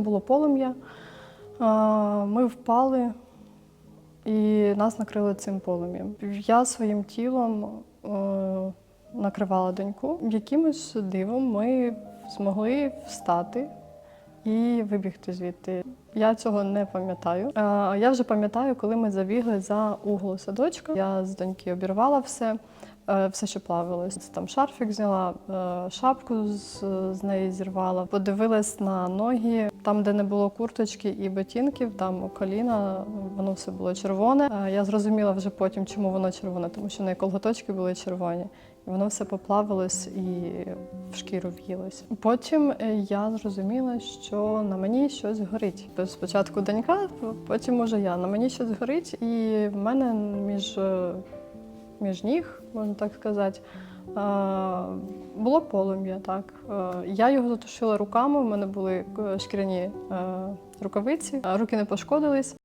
Було полум'я, ми впали і нас накрили цим полум'ям. Я своїм тілом е, накривала доньку. Якимось дивом ми змогли встати і вибігти звідти. Я цього не пам'ятаю. Я вже пам'ятаю, коли ми забігли за угол садочка. Я з доньки обірвала все, все, що плавилось. Там шарфік зняла, е, шапку з, з неї зірвала, подивилась на ноги. Там, де не було курточки і ботинків, там у коліна воно все було червоне. Е, Я зрозуміла вже потім, чому воно червоне, тому що неї колготочки були червоні. Воно все поплавилось і в шкіру в'їлось. Потім е, я зрозуміла, що на мені щось горить. Тобто спочатку донька, потім уже я. На мені щось горить, і в мене між, е, між ніг, можна так сказати, е, було полум'я. Так. Е, Я його затушила руками, в мене були е, шкіряні рукавиці, руки не пошкодились.